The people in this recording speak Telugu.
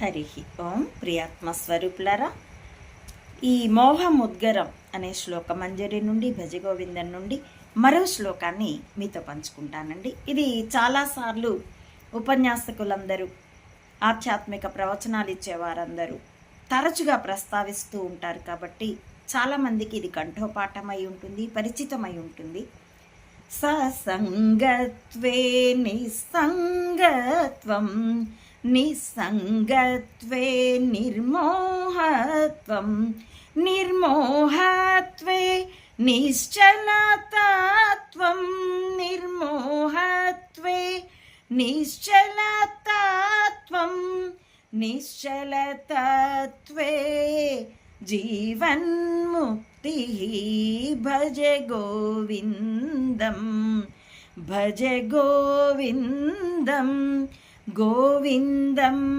హరి ఓం ప్రియాత్మస్వరూపులరా ఈ మోహముద్గరం అనే శ్లోక మంజరి నుండి భజగోవిందం నుండి మరో శ్లోకాన్ని మీతో పంచుకుంటానండి. ఇది చాలాసార్లు ఉపన్యాసకులందరూ ఆధ్యాత్మిక ప్రవచనాలు ఇచ్చేవారందరూ తరచుగా ప్రస్తావిస్తూ ఉంటారు కాబట్టి చాలామందికి ఇది కంఠోపాఠమై ఉంటుంది పరిచితమై ఉంటుంది. ససంగత్వే నిస్సంగత్వం निस्सङ्गत्वे निर्मोहत्वं निर्मोहत्वे निश्चलतात्वं निर्मोहत्वे निश्चलतात्वं निश्चलतत्वे जीवन्मुक्तिः भज गोविन्दं भज गोविन्दम्। గోవిందం.